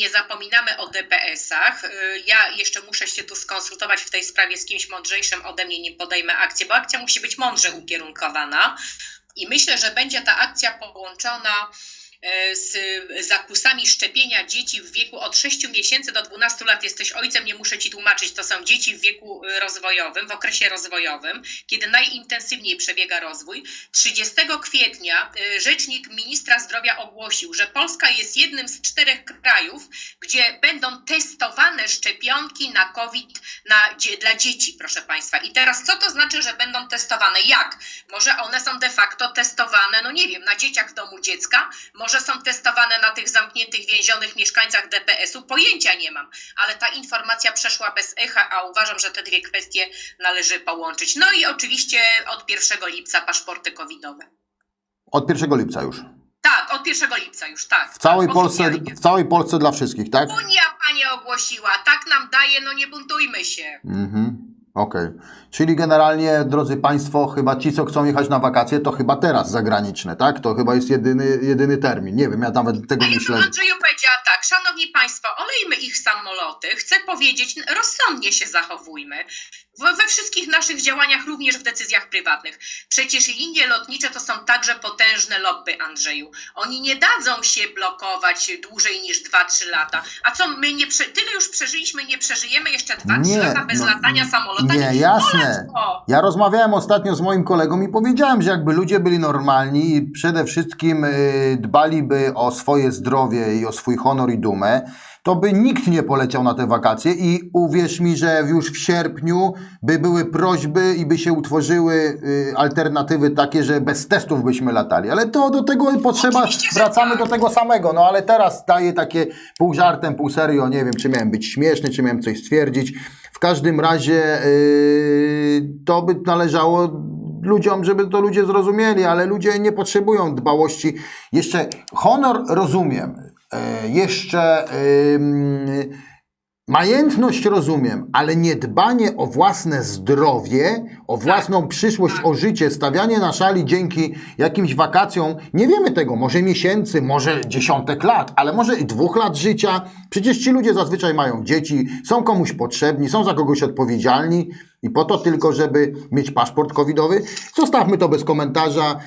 nie zapominamy o DPS-ach. Y, Ja jeszcze muszę się tu skonsultować w tej sprawie z kimś mądrzejszym ode mnie, nie podejmę akcji, bo akcja musi być mądrze ukierunkowana. I myślę, że będzie ta akcja połączona z zakusami szczepienia dzieci w wieku od 6 miesięcy do 12 lat. Jesteś ojcem, nie muszę ci tłumaczyć, to są dzieci w wieku e, rozwojowym, w okresie rozwojowym, kiedy najintensywniej przebiega rozwój. 30 kwietnia e, rzecznik ministra zdrowia ogłosił, że Polska jest jednym z czterech krajów, gdzie będą testowane szczepionki na COVID na, dla dzieci, proszę Państwa. I teraz co to znaczy, że będą testowane? Jak? Może one są de facto testowane, no nie wiem, na dzieciach w domu dziecka, może są testowane na tych zamkniętych, więzionych mieszkańcach DPS-u, pojęcia nie mam, ale ta informacja przeszła bez echa, a uważam, że te dwie kwestie należy połączyć. No i oczywiście od 1 lipca paszporty covidowe. Od 1 lipca już. Tak, od 1 lipca już, tak. W całej, tak, Polsce, w całej Polsce dla wszystkich, tak? Unia Panie ogłosiła, tak nam daje, no nie buntujmy się. Mhm. Okej. Czyli generalnie, drodzy Państwo, chyba ci, co chcą jechać na wakacje, to chyba teraz zagraniczne, tak? To chyba jest jedyny, jedyny termin. Nie wiem, ja nawet tego nie śledzę. Andrzeju powiedziała tak, szanowni państwo, olejmy ich samoloty, chcę powiedzieć, rozsądnie się zachowujmy. We, wszystkich naszych działaniach, również w decyzjach prywatnych. Przecież linie lotnicze to są także potężne lobby, Andrzeju. Oni nie dadzą się blokować dłużej niż 2-3 lata. A co, my nie tyle już przeżyliśmy, nie przeżyjemy jeszcze 2-3 Nie, lata bez no, latania samolota? Nie, jasne. Ja rozmawiałem ostatnio z moim kolegą i powiedziałem, że jakby ludzie byli normalni i przede wszystkim y, dbaliby o swoje zdrowie i o swój honor i dumę, to by nikt nie poleciał na te wakacje i uwierz mi, że już w sierpniu by były prośby i by się utworzyły y, alternatywy takie, że bez testów byśmy latali. Ale to do tego potrzeba, wracamy tak. do tego samego. No ale teraz daję takie pół żartem, pół serio, nie wiem, czy miałem być śmieszny, czy miałem coś stwierdzić. Każdym razie yy, to by należało ludziom, żeby to ludzie zrozumieli, ale ludzie nie potrzebują dbałości. Jeszcze honor rozumiem. Yy, jeszcze yy, majętność rozumiem, ale niedbanie o własne zdrowie, o własną przyszłość, o życie, stawianie na szali dzięki jakimś wakacjom, nie wiemy tego, może miesięcy, może dziesiątek lat, ale może i dwóch lat życia. Przecież ci ludzie zazwyczaj mają dzieci, są komuś potrzebni, są za kogoś odpowiedzialni i po to tylko, żeby mieć paszport covidowy. Zostawmy to bez komentarza.